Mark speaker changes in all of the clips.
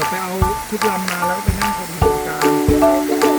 Speaker 1: เดี๋ยวไปเอาทุกลำมาแล้วก็ไปนั่งคนดูกลาง
Speaker 2: ข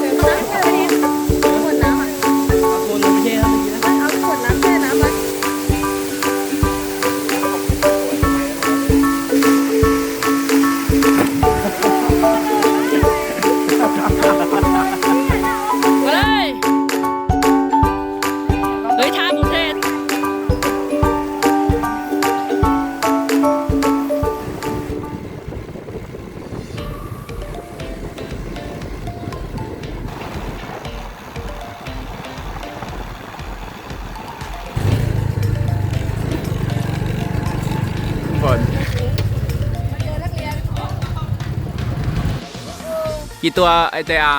Speaker 3: กี่ตัวไอเจอา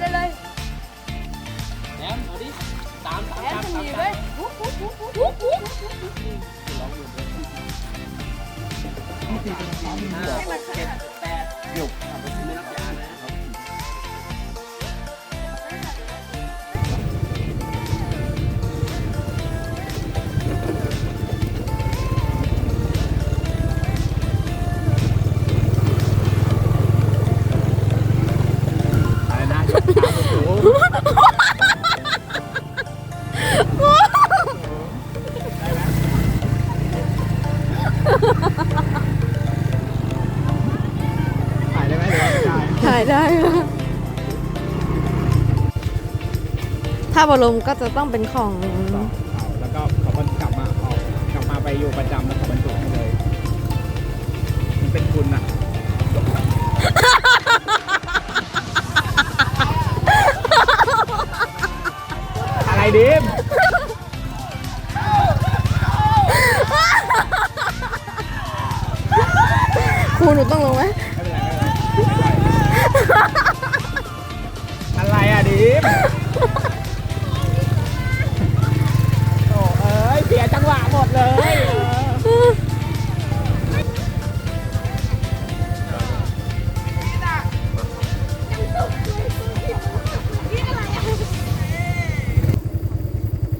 Speaker 3: อะไร ถ้า
Speaker 2: บรมก็จะต้องเป็นของ
Speaker 3: เอาแล้วก็เขาบรรกลับมาออกกลับมาไปอยู่ประจำแล้วเขาบรรจุให้เลย มันเป็นคุณอะอะไรดิม
Speaker 2: ครูหนูต้องลงไหม
Speaker 3: ไม่เป็นไรไม่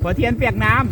Speaker 3: หัวเทียนเปียกน้ำ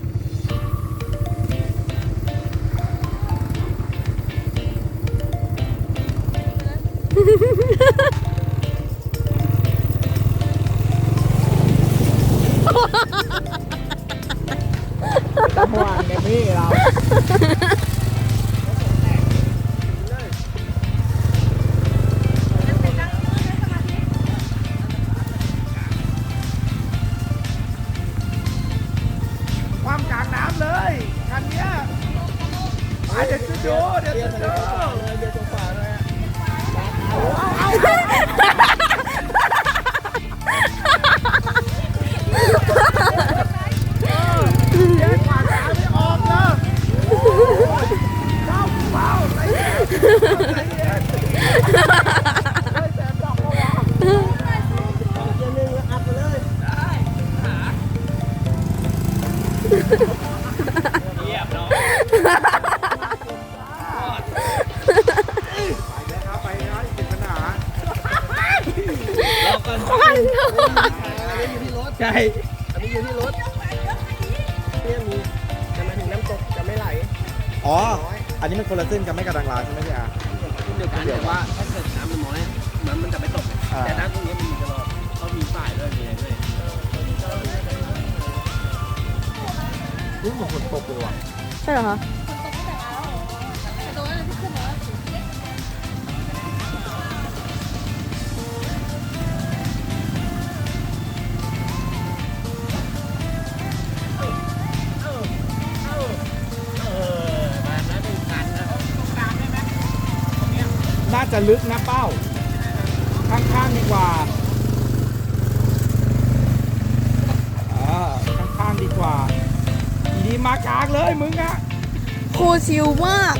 Speaker 3: เลยมึงอะ
Speaker 2: ค
Speaker 1: รู
Speaker 4: ชิ
Speaker 3: วมา
Speaker 1: ก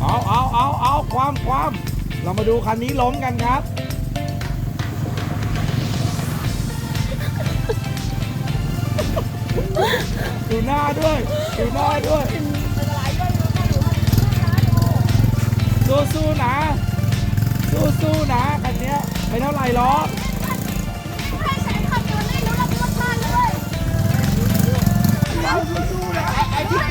Speaker 1: เอา
Speaker 3: เอาเอาเอาความความ เรามาดูคันนี้ล้มกันครับ ดูหน้าด้วย ดูหน้าด้วย สู้ๆนะ สู้ๆนะคันเนี้ยไม่เท่าไหร่หรอก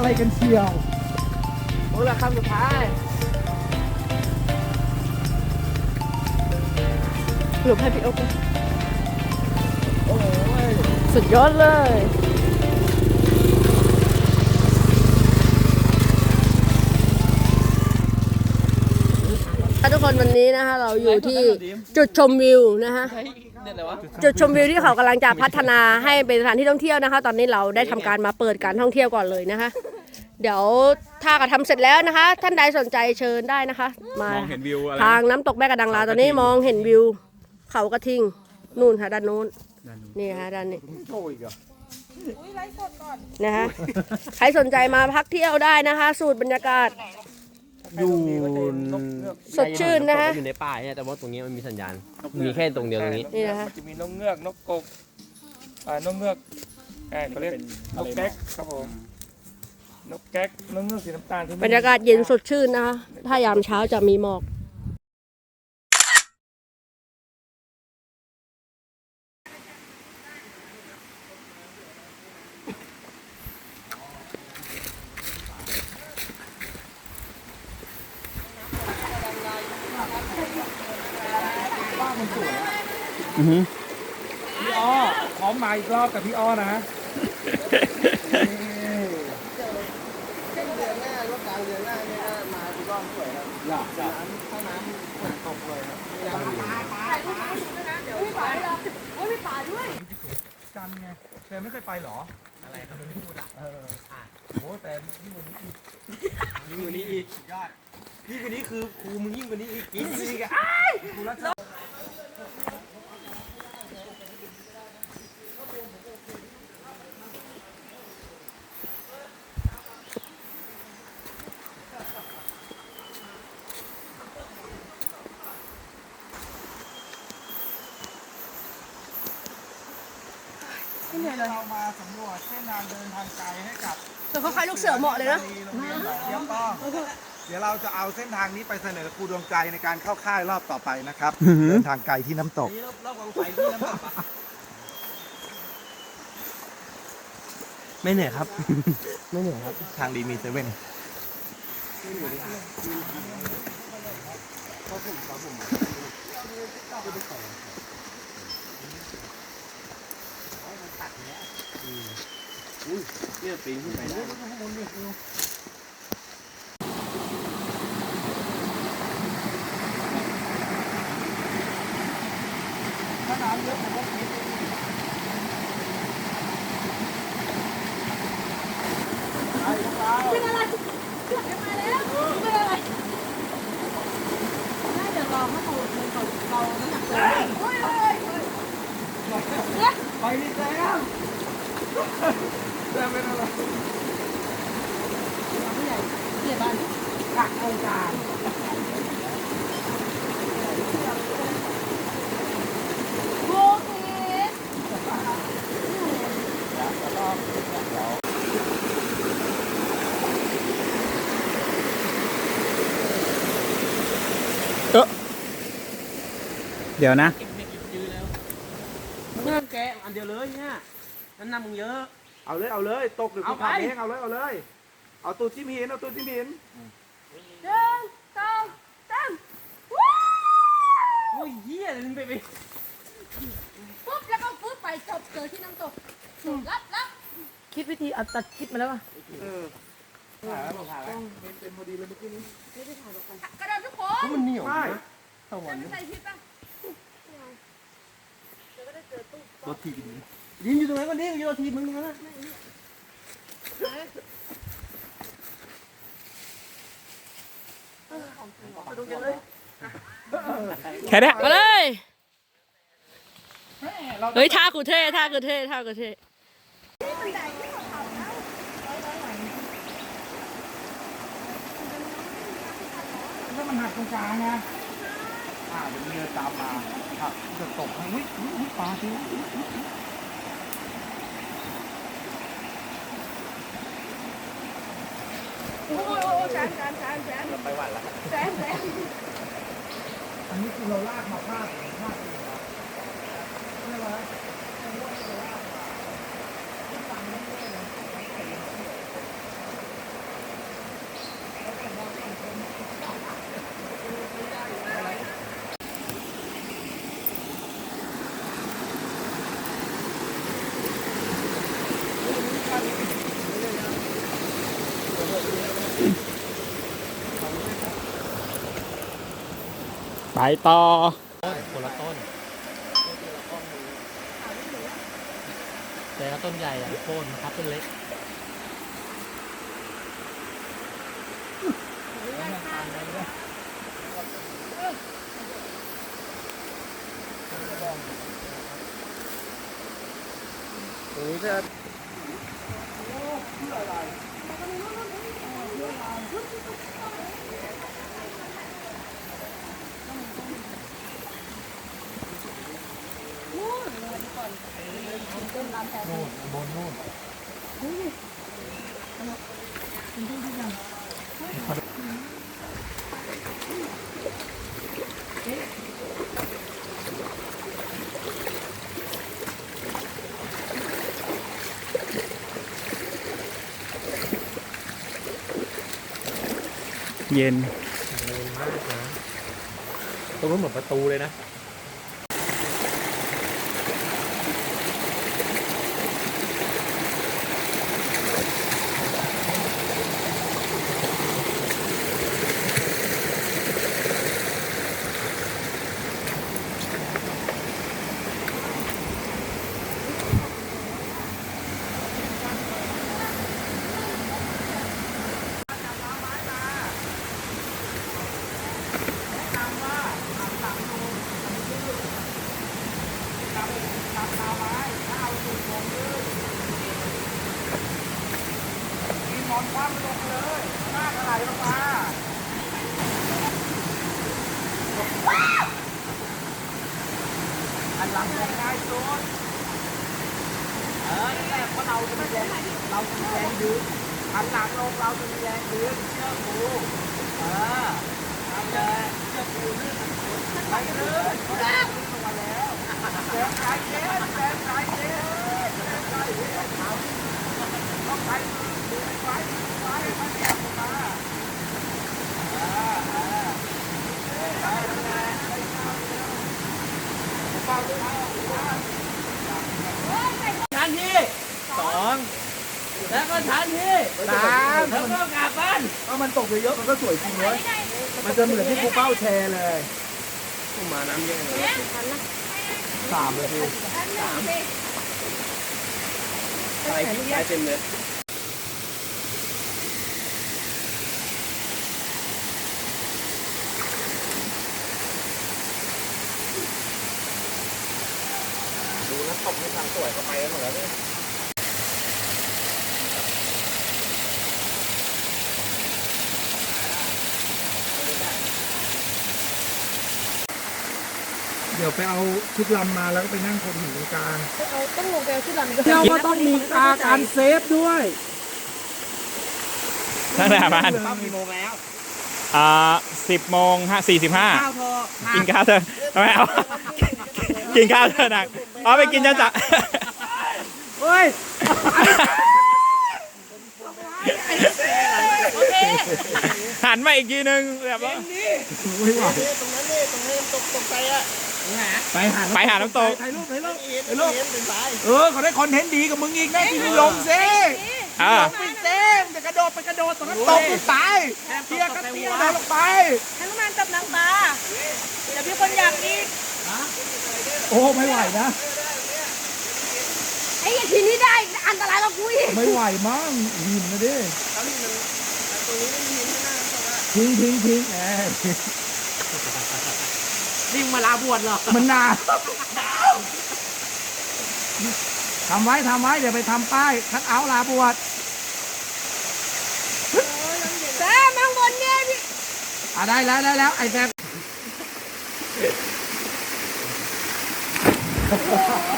Speaker 1: อะไรกันเชียว
Speaker 3: โอ้ละคำสุดท้าย
Speaker 4: หลบให้พี่โอ๊ค
Speaker 1: โอ้ย
Speaker 4: สุดยอดเลยทุกคนวันนี้นะคะเราอยู่ที่จุดชมวิวนะคะ
Speaker 3: เนี่ยอะไรวะ
Speaker 4: จุดชมวิวที่เขากำลังจะพัฒนาให้เป็นสถานที่ท่องเที่ยวนะคะ ตอนนี้เราได้ทำการมาเปิดการท่องเที่ยวก่อนเลยนะคะ เดี๋ยวถ้ากระทำเสร็จแล้วนะคะ ท่านใดสนใจเชิญได้นะคะ มาม
Speaker 5: องเห็นวิวอะไร
Speaker 4: ทางน้ำตกแม่กระดังลาตอนนี้มองเห็นวิว เขากระทิงนู่นค่ะด้านนู้นนี่ค่ะด้านนี้
Speaker 1: โถ่อีกเหรอ
Speaker 4: นะคะใครสนใจมาพักเที่ยวได้นะคะ สูตรบรรยากาศ
Speaker 3: อยู่
Speaker 4: สดชื่นนะคะ
Speaker 3: อยู่ในป่าเนี่ยแต่ว่าตรงนี้มันมีสัญญาณ มีแค่ตรงเดียวตรงนี้
Speaker 4: นี่นะคะ
Speaker 6: มันจะมีนกเงือกนกกบอ่านกเงือกอ่าเขาเรียกนกแก๊กครับผมนกแก๊กนกเงือกสีน้ำตาลที่ไม่
Speaker 4: บรรยากาศเย็นสดชื่นนะคะ ถ้ายามเช้าจะมีหมอก
Speaker 1: พี่อ้อพร้อม มาอีกรอบกับพี่อ้อนะกันไงแต่ไม่เคยไปหรอ อะไรครับไม่พูดอะเออโอ้แต่ยิ่งกว่านี้อีก
Speaker 3: ยิ่งกว่านี้อีกยอดยิ่งกว่านี้คือครูมึงยิ่งกว่านี้อีกยิ่งกว่านี้อีกอะ
Speaker 1: กูรั กษาเรามาสำรวจเส้นทางเดินทางไกลให้กับ
Speaker 4: แต่เขาคล้ายลูกเสือเหมาะเลยนะ
Speaker 1: โรงเรียนเยี่ยมต้องเดี๋ยวเราจะเอาเส้นทางนี้ไปเสนอครูดวงใจในการเข้าค่ายรอบต่อไปนะครับเดินทางไกลที่น้ำตก
Speaker 3: นี่รอบรอบกองไฟที่น้ำตกอะไม่เหนื่อยครับ ไม่เหนื่อยครับ
Speaker 1: ทางดีมีเซเว่น
Speaker 3: เนี่ยปีนขึ้นไปได้
Speaker 1: ไปนี่แซมแซมเป็นอะไรกักโครงการ
Speaker 5: เดี๋ยวนะ
Speaker 3: เงื่อนแกะอันเดียวเลยเนี่ยนั่นนำมึงเยอะ
Speaker 1: เอาเลยเอาเลยตกหรือกู
Speaker 3: เอาไป
Speaker 1: ทำเองเอาเลยเอาเลย เอาตูดจิ้มหินเอาตูดจิ้มหิน
Speaker 3: โอ้ยเหี้ยเลยมึงไปไป
Speaker 2: ปุ๊บแล้วก็ปุ๊บไปจบเจอที่น้ำตกรับรับ
Speaker 4: คิดวิธีเอาตัดคลิปมาแล้วป่ะ
Speaker 1: เออถ่ายแล้วถ่ายแล้วเป็นพอดีเลยเมื่อกี้นี้
Speaker 2: กระโดดทุกคน
Speaker 3: มันเหนียว
Speaker 1: ไม่
Speaker 2: จะไม่ใส่พิษป่ะ
Speaker 3: รถทีบยิงอยู่ตรงไหนกันดิอยู่รถทีบมึงนะ
Speaker 5: แค่เนี้ย
Speaker 7: มาเลย เฮ้ยท่ากูเท่ท่ากูเท่ท่ากูเท่
Speaker 1: ถ้ามันหักตรงกลางไงอ่า เดี๋ยวมันเดินตามมาครับจะตกให้อุ้ยอุ้ยปลาสิ
Speaker 2: โอ้โหแซนแซนแซนแสน
Speaker 5: ไปวันละ
Speaker 2: แซนแซน
Speaker 1: อันนี้คือเราลากมาพลาดพลาด
Speaker 6: ไปต่อ
Speaker 5: ต้นคนละต้นแต่ละต้นใหญ่อะโค่นนะครับต้นเล็ก
Speaker 3: ตรง นี้จะ
Speaker 6: เย็น
Speaker 5: เร็วมากนะตรงนู้นเหมือนประตูเลยนะ
Speaker 1: นอนคว่ำลงเลยหน้าไหลลงมาอันหลังลงง่ายสุดเออแต่เพราะเราจะไม่แรงเราจะมีแรงดึงอันหลังลงเราจะมีแรงดึงเชื่อกูเออทำเลยเชื่อกูลื่นไปลื่นแรงลงมาแล้วแรงใจเย็นแรงใจเย็นแรงใจเย็นเอาต้องไปดึงไว้ไว้ให้มันแข็งลงมาเออเออไปนั่นแหละไปเข้าเร็วเข้าเร็วเข้า
Speaker 3: ชั้นที่สองแล้วก็ชั้นที่
Speaker 1: สาม
Speaker 3: แล้วก็กลับบ้าน
Speaker 1: ถ้า มันตกเยอะๆมันก็สวยจริงเว้ยมันจะเหมือนที่กูเป้าแชร์เลย
Speaker 3: มาน้ำเยอะ
Speaker 1: สามเลยพี่
Speaker 3: ใส่ใส่เต็มเลย
Speaker 5: ดูนะตบให้ทางสวยก็ไปกันหมดแล้วเนี่ย
Speaker 1: เดี๋ยวไปเอาชุดลำมาแล้วก็ไปนั่งคนหินตรงกลาง
Speaker 4: เอาต้องลงไปเอาที่ลำด้วย
Speaker 1: เที่ยวก็ต้องมีตาการเซฟด้วย
Speaker 6: ตั้งแต่ประมาณ
Speaker 3: ป้ากี่โมงแล้ว
Speaker 6: อ่าสิบโมงห้าสี่สิบห้า
Speaker 3: ข้าวพอ
Speaker 6: กินข้าวเถอะทำไมเอากินข้าวเถอะหนักเอาไปกินจนจะ
Speaker 1: เฮ้ย
Speaker 6: หันมาอีกทีนึงแบบว่า
Speaker 1: ไม่ไหว
Speaker 3: ตรงนั้นนี่ตรงนี้ตกตกใจอะ
Speaker 1: ไปหา
Speaker 6: ไปหาน้ำตก
Speaker 1: ถ่ายรูปถ่ายรูป
Speaker 3: เอ็นเอ็นเป็นสาย
Speaker 1: เออเขาได้คอนเทนต์ดีกับมึงอีกแน่จริงลงซิ
Speaker 6: อ่า
Speaker 1: ลงไปเซ่มจะกระโดดไปกระโดดตรงนั้นตกไปตายเทียก็เทียเดินลงไป
Speaker 2: ให้น้ำมันกับนางตาเดี๋ยวพี่คนอยากอีก
Speaker 1: โอ้ไม่ไหวนะ
Speaker 2: ไอ้ทีนี้ได้อันตรายกว่ากูอีก
Speaker 1: ไม่ไหวมั้งหินนะดิ
Speaker 3: ตรงนี้มันตรงนี้ไม่มีหินไม่น่าตกอะ
Speaker 1: ทิ้งทิ้งทิ้งแห ม
Speaker 3: นี่มาลาบวชเหรอ
Speaker 1: มันหนาวทำไว้ทำไว้เดี๋ยวไปทำป้ายคัดเอาท์ลาบวช
Speaker 2: แซมข้างบนเนี่ยพี่
Speaker 1: อะได้แล้วได้แล้วไอ้แซม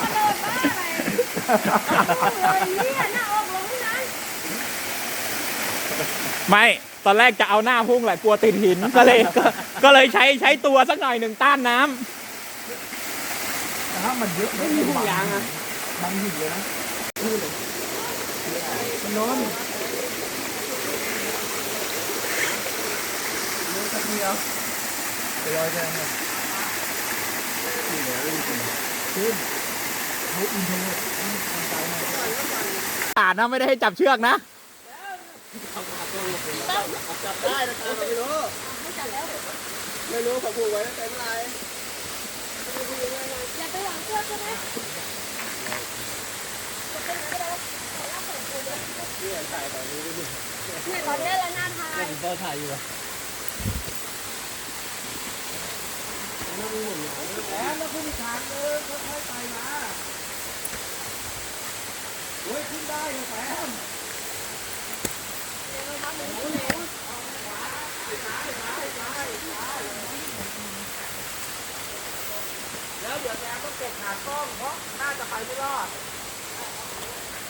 Speaker 2: กระโดดบ้าอะไรเลยเนี่ยหน้าอกลงที่นั้น
Speaker 6: ไม่ ตอนแรกจะเอาหน้าพุ่งแหละกลัวติดหิน ก็เลยก็ก็เลยใช้ใช้ตัวสักหน่อยหนึ่งต้านน้ำแต่ถ้ามันเยอะไม่มีพุ่งยางอะบางหินเลยนะมันร้อน
Speaker 3: เยอะสักทีเอา
Speaker 1: ไปลอยแทนเลยขึ้นเขาอินเทอร์เน็
Speaker 6: ตาดนะไม่ได้ให้จับเชือกนะ
Speaker 3: จับได้นะครับไม่รู้ไม่
Speaker 2: จับแล้ว
Speaker 3: ไม่รู้เขาผูกไว้เป็นไร
Speaker 8: อย่าไปหวังเชื่อใช่ไหมเนี่ยถ่ายตอนนี้เราหน้าทาย
Speaker 3: พ่อถ่ายอยู่อะ
Speaker 6: แล้วแล้วขึ้นอีกทางนึงค่อยๆไปมาโอ้ยขึ้นได้เลยแซม แล้วเดี๋ยวแซมต้องเก็บขากล้องเพราะน่าจะไปไม่รอด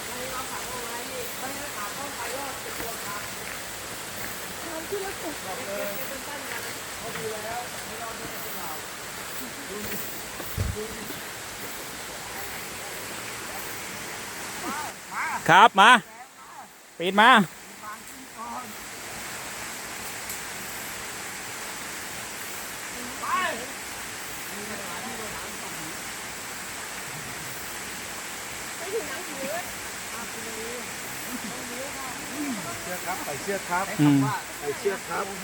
Speaker 6: ไม่เอาขากล้องไว้นี่ไม่ให้ขากล้องไปรอดเป็นตัวขาดบอกเลยเขาดูแล้วไม่รอดแน่พวกเราครับมา ปีนมา อืม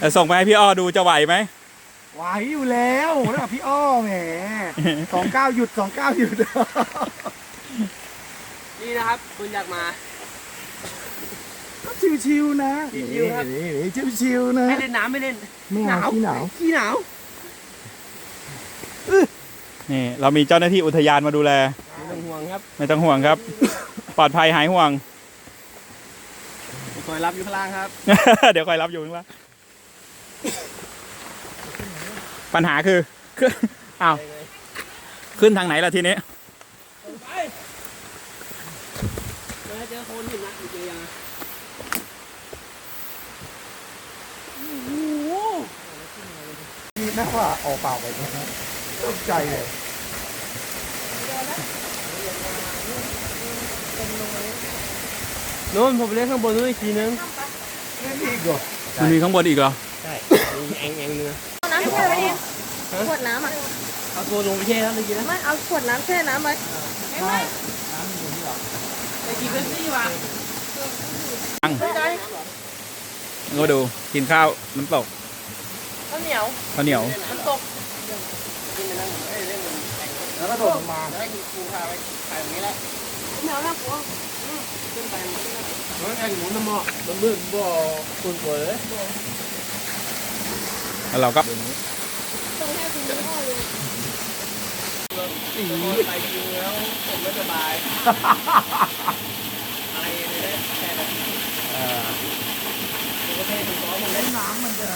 Speaker 6: แต่ส่งไปให้พี่อ้อดูจะไหวไหม
Speaker 1: ไหวอยู่แล้วนะพี่อ้อแหมสองเก้าหยุดสองเก้าหยุด
Speaker 3: นี่นะครับ คุณอยากมา
Speaker 1: ชิวๆนะ
Speaker 3: ชิวๆครับ
Speaker 1: นี่นี่ชิวๆนะ
Speaker 3: ไม่เล่นน้ำไม่เล่น
Speaker 1: ไม่เอาที่หนาว
Speaker 3: ขี้หนาว
Speaker 6: นี่ เรามีเจ้าหน้าที่อุทยานมาดูแล
Speaker 3: ไม่ต้องห่วงครับ
Speaker 6: ไม่ต้องห่วงครับ ปลอดภัยหายห่วง
Speaker 3: คอยรับอยู่ข้างล่างครับ
Speaker 6: เดี๋ยวคอยรับอยู่ข้างล่างปัญหาคือขึ้นอ้าวขึ้นทางไหนล่ะทีนี้
Speaker 3: เจอเจอคนหินนะเจอยัง
Speaker 1: นี่แม่ว่าออกเปล่าไปนะตกใจเลย
Speaker 3: นู้ นผมเล่นข้างบนนู้นอีกทีนึง
Speaker 1: เล่นอีกเหรอ
Speaker 6: มันมีข้างบนอีกเหรอ
Speaker 3: ใช่มีแองแองเนื้อ
Speaker 2: เอาน้ำแช่ไว้เองขวดน้ำอะ
Speaker 3: เอาตัวลงไปแช่แล้วเมื่อกี้นะ
Speaker 2: ไม่เอาขวดน้ำแช่น้ำไว้
Speaker 3: ไปกินเบปซี่ว่ะ
Speaker 6: ก็ดูกินข้าวน้ำตก
Speaker 2: ข้าวเหนียว
Speaker 6: ข้าวเหนียว
Speaker 2: น้ำตก
Speaker 1: แล้วก็โดดลงมา
Speaker 3: ให้คุณครูพาไปถ่ายตรงนี้แหละ
Speaker 2: เหนียวน่ากลัว
Speaker 3: ขึ้นไปมันไอ้หมูน้ำหมอกมันมืดบ่คุณเผย
Speaker 6: แล้วเราก็
Speaker 2: ต้องให้คุณพ่อเลย
Speaker 3: สีไปกินแล้วผมไม่สบายอะไรเนี่ยได้แค่นั้นประเทศมันซ้อมมันเล่น
Speaker 1: น้ำมันจะ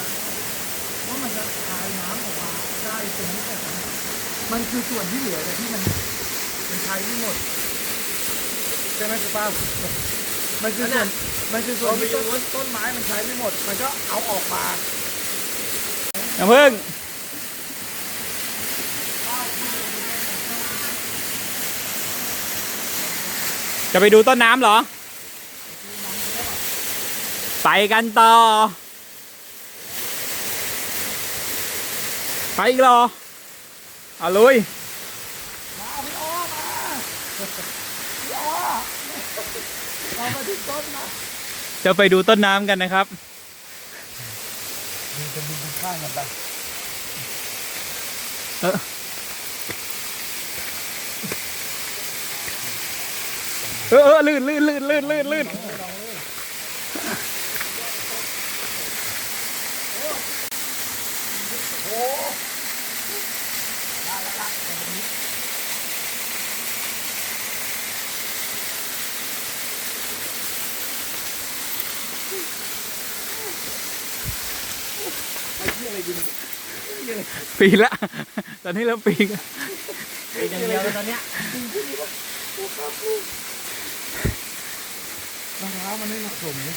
Speaker 1: ว่ามันจะคายน้ำออกมาได้ตรงนี้แต่มันคือส่วนที่เหลือแต่ที่มันมันใช้ไม่หมด ช่ไหมคุณป้ามันคือส่วนมันคือส่วนที่ต้นต้นไม้มันใช้ไม่หมด มันก็เอาออกมา
Speaker 6: น้ำพึ่งจะไปดูต้นน้ำเหรอ ไปกันต่อ ไปอีกเหรอเอาลุย จะไปดูต้นน้ำกันนะครับเออเออเออลื่นลื่นลื่นลื่นลื่นลื่น ปีนละ ตอนนี้เริ่มปีนละ
Speaker 3: อย่างเดียวเลยตอนเนี้ย
Speaker 1: รองเท้ามันไม่เหมาะสมเลย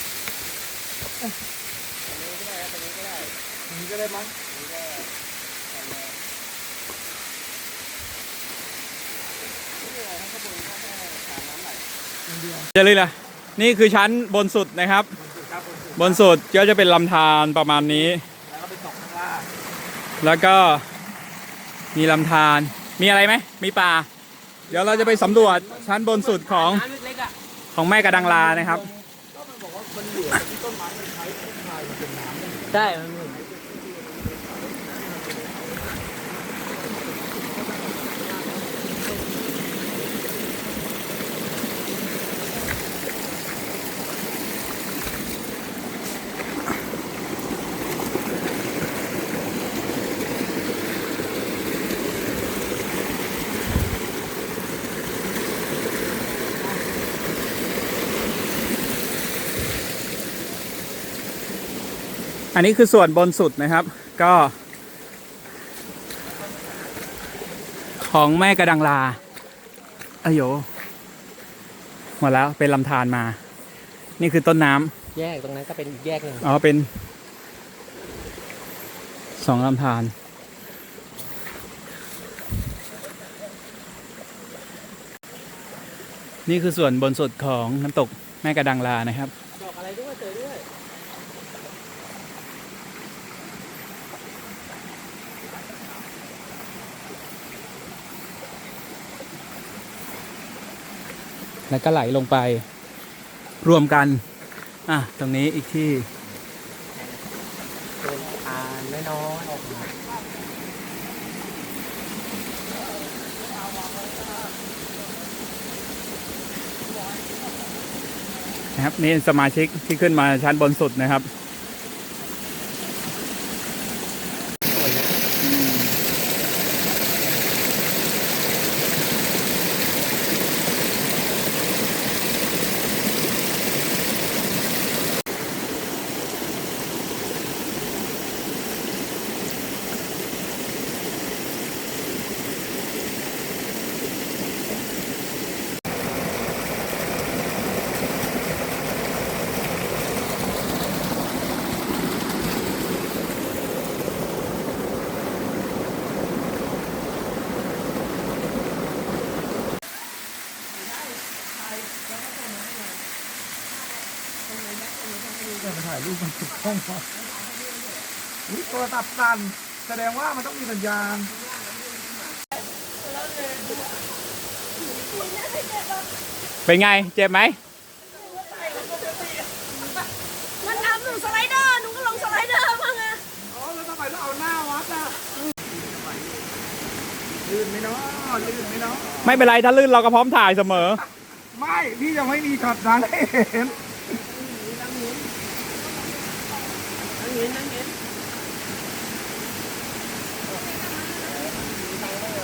Speaker 3: อย่างนี้ก็ได้มั้ง
Speaker 6: จะเลยล่ะ นี่คือชั้นบนสุดนะครับ บนสุดก็จะเป็นลำธารประมาณนี้
Speaker 3: แล้วก็ไปตกข้างล่าง
Speaker 6: แล้วก็มีลำธารมีอะไรไหมมีป่า เดี๋ยวเราจะไปสำรวจชั้นบนสุดของของแม่กระดังลานะครับ
Speaker 1: ได้
Speaker 6: อันนี้คือส่วนบนสุดนะครับ ก็ ของแม่กระดังลาอายโยหมดแล้วเป็นลำธารมา นี่คือต้นน้ำ
Speaker 1: แยกตรงนั้นก็เป็นอีกแยกหนึ่ง
Speaker 6: อ๋อเป็นสองลำธารนี่คือส่วนบนสุดของน้ำตกแม่กระดังลานะครับ
Speaker 1: ดอกอะไรด้วยเจอด้วย
Speaker 6: แล้วก็ไหลลงไป รวมกัน อะ ตรงนี้อีกที่
Speaker 1: เป็นอ่านน้อยๆออกมา
Speaker 6: นะครับนี่สมาชิกที่ขึ้นมาชั้นบนสุดนะครับ
Speaker 3: รูปมันถูกห้องมาอุ้ยโทรศัพท์สั่นแสดงว่ามันต้องมีสัญญาณ
Speaker 6: เป็นไง เจ็บไหม
Speaker 2: มันทำหนูสไลเดอร์หนูก็ลงสไลเดอร์บ้างอะ
Speaker 3: อ๋อแล้วทำไมต้องเอาหน้าวัดอะลื่นไหมเนาะลื่นไหมเนาะ
Speaker 6: ไม่เป็นไร ถ้าลื่นเราก็พร้อมถ่ายเสมอ
Speaker 3: ไม่ พี่ยังไม่มีช็อตนั้นให้เห็น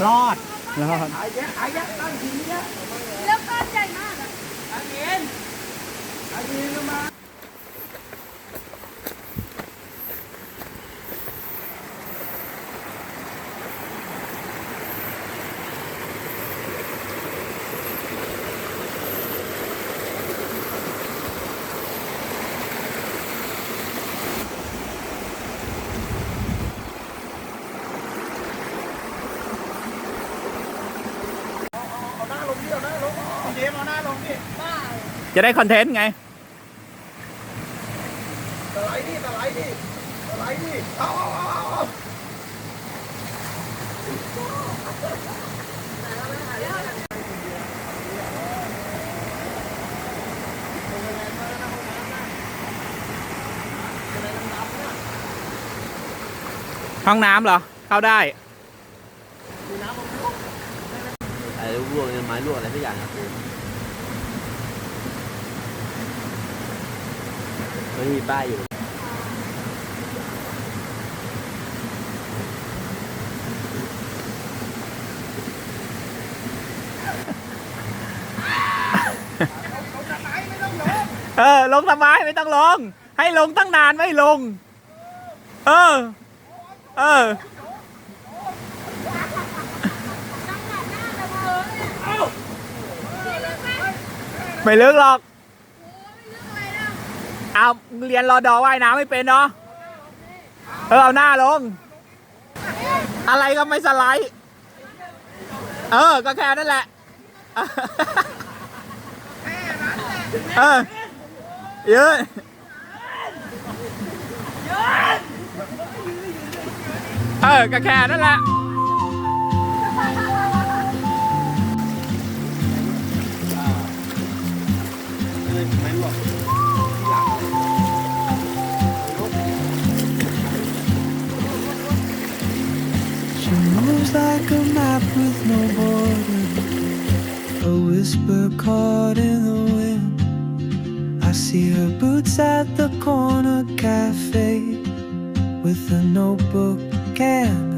Speaker 1: รอด
Speaker 6: แล้ว
Speaker 3: ไอ้แยะไอ้แยะตั้งทีนี้
Speaker 2: แล้วก้อนใหญ่มากอะ
Speaker 3: ไอ้ทีนี้มา เอาหน้าลงดิเอาหน้าลงพี่เจมส์เอาหน้าลงดิ
Speaker 6: จะได้คอนเทนต์ไง
Speaker 3: สไลด์ดิสไลด์ดิสไลด์ดิเอาเอาเอาเอาเอา
Speaker 6: ห้องน้ำเหรอ เข้าได้
Speaker 1: ไอ้ลวกไม้ลวกอะไรสักอย่างครับ ไมันมีป้ายอยู่
Speaker 6: เออ ลงสบายไม่ต้องลง ให้ลงตั้งนานไม่ลง เออ เออไม่ลึกหรอก เอาเรียนรอดอว่ายน้ำไม่เป็นเนาะ
Speaker 3: เออเอาหน้าลง อะไรก็ไม่สไลด์เออ ก็แค่นั้นแหละ เออยืนเออ ก็แค่นั้นแหละ
Speaker 9: moves like a map with no borders, a whisper caught in the wind. I see her boots at the corner cafe with a notebook and.